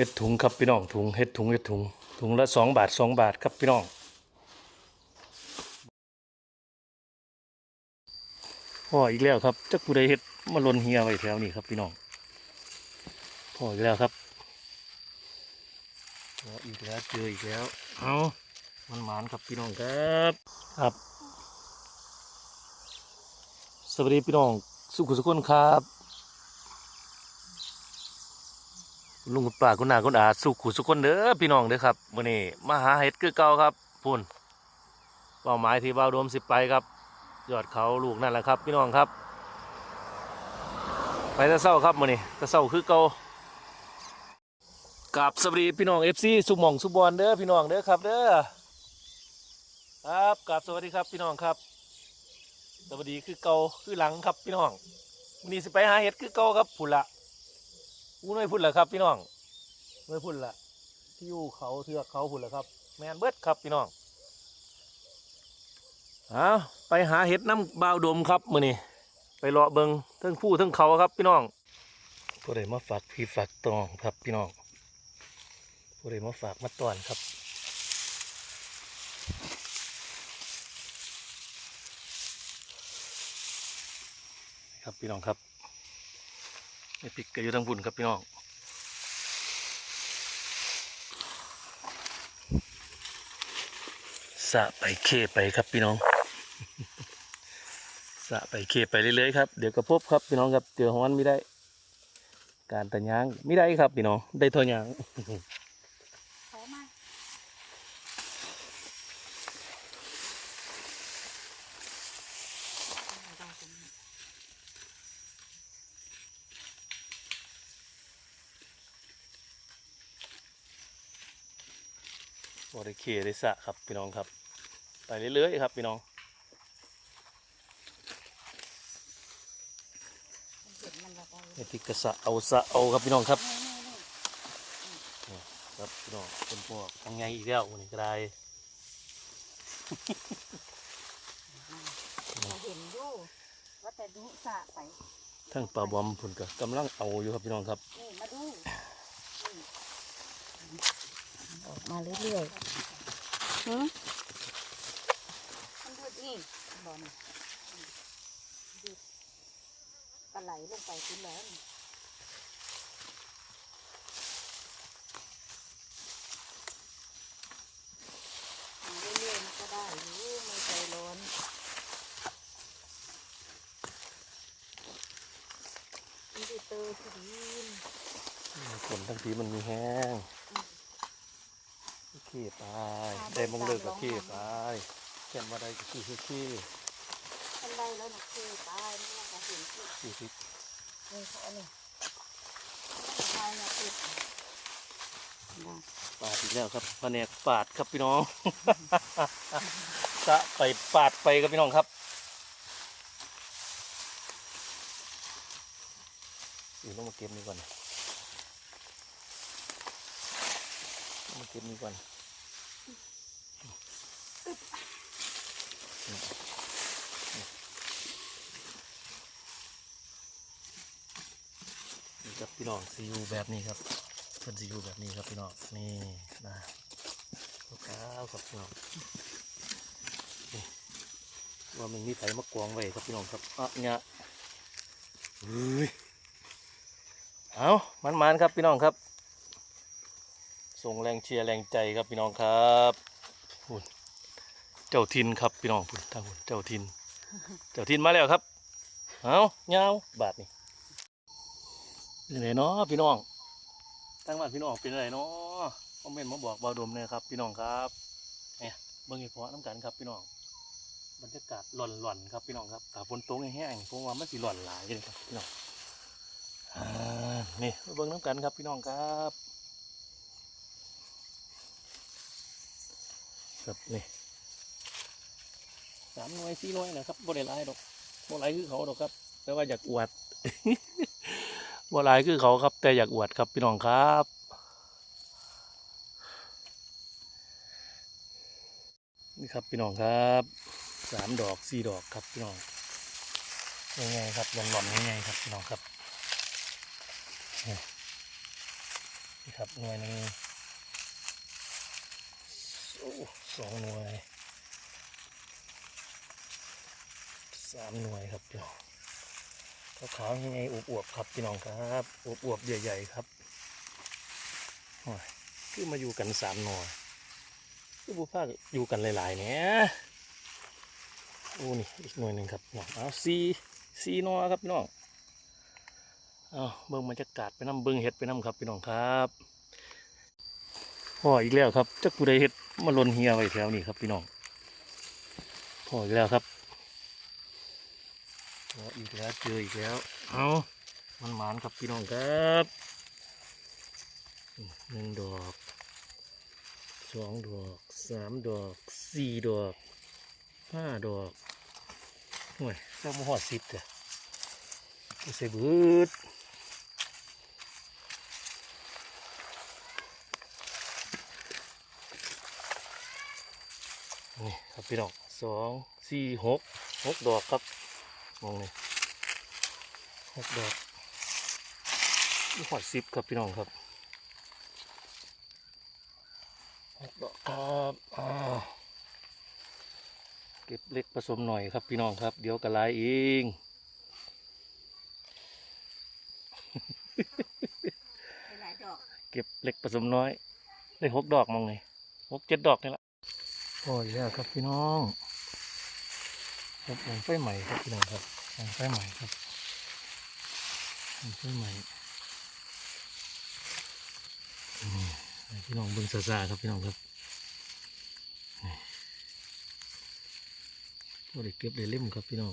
เฮ็ดถุงครับพี่น้องถุงเฮ็ดถุงเฮ็ดถุงถุงละสองบาทสองบาทครับพี่น้องพ่ออีกแล้วครับจักผู้ใดเฮ็ดมาลนเฮียไว้แถวนี้ครับพี่น้องพ่ออีกแล้วครับพ่ออีกแล้วเจออีกแล้วเอามันหมานครับพี่น้องครับครับ สวัสดีพี่น้อง สุขุสุขคนครับ ลุงคุณป้าคุณนาคุณอาสุขุสุคนเด้อพี่น้องเด้อครับมื้อนี้มาหาเห็ดคือเก่าครับพุ่นเป้าหมายที่บ่าวมสิไปครับ ยอดเขาลูกนั่นแหละครับพี่น้องครับ ไปตะเศร้าครับมื้อนี้ตะเศร้าคือเก่ากับสวัสดีพี่น้อง FC สุหม่องสุบอนเด้อพี่น้องเด้อครับเด้อครับกับสวัสดีครับพี่น้องครับสวัสดีคือเก่าคือหลังครับพี่น้องมื้อนี้สิไปหาเห็ดคือเก่าครับพุ่นละ อู้น้อยพุ่นหละครับ พี่น้องน้อยพุ่นละที่อยู่เขาเทือกเขาพุ่นหละครับ แมนเบิดครับพี่น้องเอาไปหาเห็ดน้ำบาวดมครับมือนี้ไปเลาะเบิงทั้งผู้ทั้งเขาครับ พี่น้องผู้ใดมาฝากพี่ฝากตองครับพี่น้องผู้ใดมาฝากมาตอนครับครับพี่น้องครับ ไอ้ปิกก็อยู่ทางบุญครับพี่น้องสะไปเคไปครับพี่น้องสะไปเคไปเรื่อยๆครับเดี๋ยวก็พบครับพี่น้องครับเดี๋ยวของมันไม่ได้ การตะยางไม่ได้ครับพี่น้องได้เทอยาง ขอมา บริ เคได้สะครับพี่น้องครับ ไปเรื่อยๆครับพี่น้องเห็นมันละไปไอ้ปิกก็สะเอาสะเอาครับพี่น้องครับนี่นี่นี่ครับพี่น้องเป็นพวกทางไงอีกแล้ววันนี้ก็ได้เราเห็นอยู่ว่าแต่ดูสะไปทั้งปลาบอมผุนก็กำลังเอาอยู่ครับพี่น้องครับนี่มาดูนี่ออกมาเรื่อยๆ หืมมันดูดนี่บอลดูดปลาไหลลงไปกินแล้วนี่มาเรื่อยๆมันก็ได้อยู่ไม่ใจร้อนมันจะเตอร์ที่ดินฝนทั้งทีมันมีแห้ง ขี้ไปได้มองเลิกกับขี้ไปแค่นมาได้ก็ขี้ขี้ขี้ทันใดแล้วนะคือตายนี่มันก็เห็นที่ขี้ขี้นี่เขาอันนี้ตายนะคือนะปาดอีกแล้วครับแผนกปาดครับพี่น้องสะไปปาดไปครับพี่น้องครับอยู่ต้องมาเก็บนี่ก่อนต้องมาเก็บนี่ก่อน นี่ครับพี่น้องซีอูแบบนี้ครับเพิ่นซีอูแบบนี้ครับพี่น้องนี่นะขาวครับพี่น้องว่ามันมีไถมากวางไว้ครับพี่น้องครับอะเนี่ยเฮ้ยเอามันๆครับพี่น้องครับ ส่งแรงเชียร์แรงใจครับพี่น้องครับ เจ้าทินครับพี่น้องพุ่นทางหุ่นเจ้าทิน เจ้าทินมาแล้วครับเอาเงาบาทนี่เป็นไรเนาะพี่น้องตั้งบ้านพี่น้องเป็นไรเนาะคอมเมนต์มาบอกเบาดมเนี่ยครับ พี่น้องครับเนี่ยเบิ่งให้พอน้ำกันครับพี่น้องบรรยากาศหล่อนๆครับพี่น้องครับถ้าฝนตกแห้งๆผมว่ามันสิหล่อนหลายเลยครับพี่น้องนี่เบิ่งน้ำกันครับพี่น้องครับครับนี่ สามน่วยสี่น่วยนะครับบ่ได้หลายดอกบ่หลายคือเขาดอกครับ แต่ว่าอยากอวดบ่หลายคือเขาครับ แต่อยากอวดครับพี่น้องครับนี่ครับพี่น้องครับสามดอกสี่ดอกครับพี่น้องง่ายๆครับหล่อนๆง่ายๆครับพี่น้องครับนี่ครับหน่วยหนึ่งสองหน่วย สามหน่วยครับพี่น้องขาวๆยังไงอวบๆครับพี่น้องครับอวบๆใหญ่ๆครับคือมาอยู่กันสามหน่วยคือบุพาอยู่กันหลายๆเนี่ยโอ้นี่อีกหน่วยหนึ่งครับน้องเอาสี่สี่น่วครับพี่น้องเอาเบิ่งบรรยากาศไปน้ำเบิ่งเห็ดไปน้ำครับพี่น้องครับพ่ออีกแล้วครับจักผู้ใดเห็ดมาลนเฮียไว้แถวนี้ครับพี่น้องพ่ออีกแล้วครับ ออีกแล้วเจออีกแล้ว เอามันหมานครับพี่น้องครับหนึ่งดอกสองดอกสามดอกสี่ดอกห้าดอกโอ้ยเจ้ามาหอดสิบเถอะใส่เบืดนี่ครับพี่น้องสองสี่หกหกดอกครับ มองนี่หกดอกนี่หอดสิบครับพี่น้องครับหกดอกครับอ้าวเก็บเล็กผสมหน่อยครับพี่น้องครับ เดี๋ยวกระลายเองหลายดอกเก็บเล็กผสมน้อย ได้หกดอกมองนี่หกเจ็ดดอกนี่ละโอ้ยแล้วครับพี่น้อง ครับผมไฟใหม่ครับพี่น้องครับผมไฟใหม่ครับผมไฟใหม่นี่ให้พี่น้องเบิ้งซาซาครับพี่น้องครับนี่ก็ได้เก็บได้เล่มครับพี่น้อง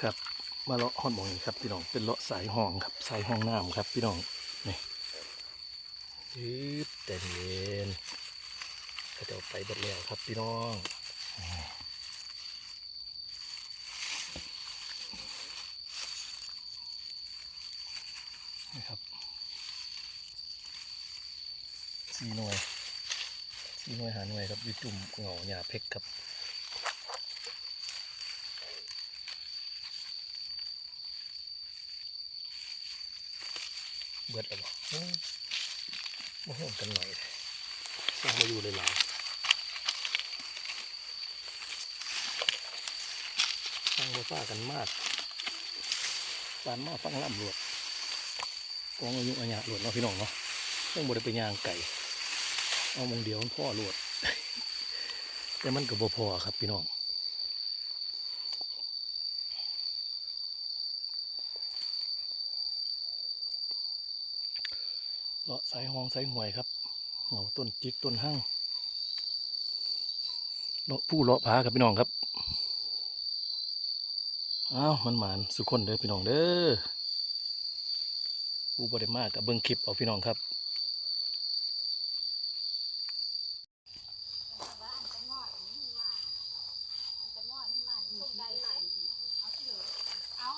ครับมาเลาะห้องหมองครับพี่น้องเป็นเลาะสายห้องครับสายห้องน้ำครับพี่น้องนี่ยืดแต่เย็นก็จะเอาไปบดแล้วครับพี่น้องนี่ครับสี่หน่วยสี่หน่วยหาหน่วยครับอยู่จุ่มเหงาหยาเพกครับ เบิดแล้วบ่อืมมาห่วงกันหน่อยสร้างมาอยู่เลยหลายสร้างมาฟ้ากันมากปานมาฟังล่ำรวดกองอายุอาญะรวดเนาะพี่น้องเนาะต้องบริไปยางไก่ เอามงเดียวมันพ่อรวด แต่มันก็บ่พอครับพี่น้อง เลาะสายหองสายหวยครับเหมาต้นจิกต้นห้างเลาะผู้เลาะผาครับพี่น้องครับอ้าวมันหมานสุขคนเด้อพี่น้องเด้อผู้บริมากกับเบิ้งคลิปเอาพี่น้องครับ เอา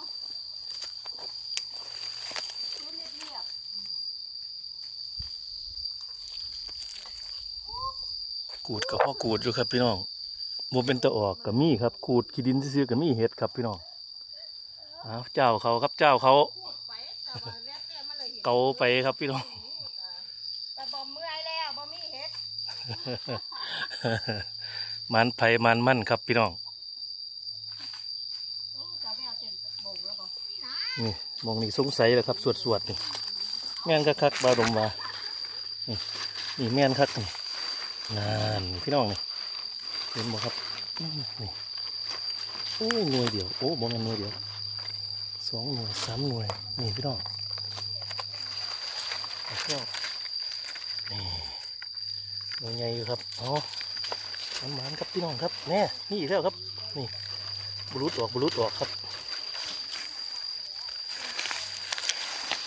ชุดเรียบ กูดกับพ่อกูดอยู่ครับพี่น้องบ่เป็นตะออกกับมีครับกูดขี้ดินซื่อๆกับมีเห็ดครับพี่น้องอ้าวเจ้าเขาครับเจ้าเขาๆไปแต่ว่าแวบเนี่ยมันเลยเห็นเกาไปครับพี่น้องแต่บ่เมื่อยแล้วบ่มีเห็ดมันไผมันมั่นครับพี่น้องโอ้จะไม่เอาเต็มโบ่งแล้วบ่นี่นะนี่มองนี่สงสัยเลยครับสวดสวดๆนี่แม่นคักๆบาดมว่านี่นี่แม่นคักนี่ นานพี่น้องนี่เห็นบ่ครับนี่โอ้หน่วยเดียวโอ้บ่แม่นหน่วยเดียวสองหน่วยสามหน่วยนี่พี่น้องนี่หน่วยใหญ่อยู่ครับเอามันหมานครับพี่น้องครับแน่นี่อีกแล้วครับนี่บรุษออกบรุษออกครับ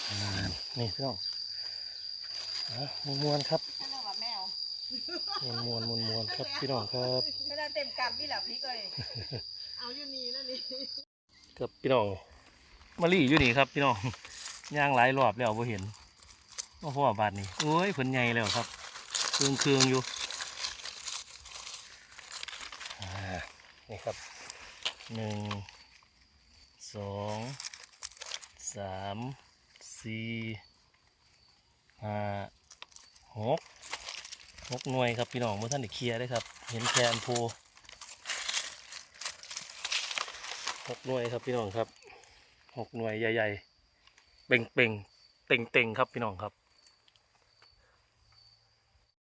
อ่านี่พี่น้องอะมวนมวนครับ มวนมวนมวนมวนๆครับพี่น้องครับไม่ได้เต็มกำนี่แหละพริกเลยเอาอยู่นี่นั่นนี่ครับพี่น้องมาลี่อยู่นี่ครับ พี่น้องย่างหลายรอบแล้วบ่เห็นว่าพ่อบาดนี้โอ้ยเพิ่นใหญ่แล้วครับเครื่องเครื่องๆอยู่อ่านี่ครับหนึ่งสองสามสี่ห้าหก หกหน่วยครับพี่น้องเมื่อท่านเคลียร์ได้ครับ เห็นแคนโพหกหน่วยครับพี่น้องครับหกหน่วยใหญ่ๆเป่งเป่งเต่งเต่งๆครับพี่น้องครับ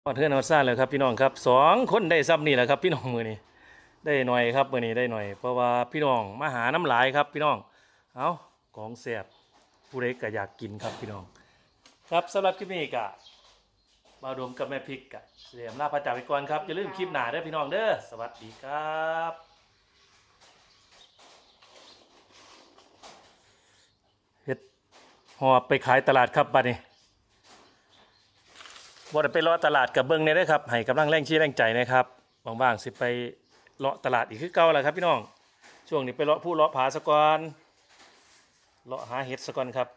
พอเทือนเอาซ่าเลยครับพี่น้องครับสองคนได้ซ้ำนี่แหละครับ พี่น้องมือนี้ได้หน่อยครับมือนี้ได้หน่อย เพราะว่าพี่น้องมาหาน้ำหลายครับ พี่น้องเอาของแสบผู้ใดก็อยากกินครับพี่น้อง ครับสำหรับคลิปนี้กะมาดมกับแม่พริกกะเสียมลาพระจ่าไปก่อนครับ อย่าลืมคลิปหนาเด้อพี่น้องเด้อสวัสดีครับเฮ็ดหอบไปขายตลาดครับบัดนี้บ่ได้ไปเลาะตลาดกับเบิ่งเนี่ยเด้อครับให้กำลังแรงชี้แรงใจนะครับว่างๆสิไปเลาะตลาดอีกคือเก่าแหละครับพี่น้อง ช่วงนี้ไปเลาะผู้เลาะผาสะกอนเลาะหาเห็ดสะกอนครับ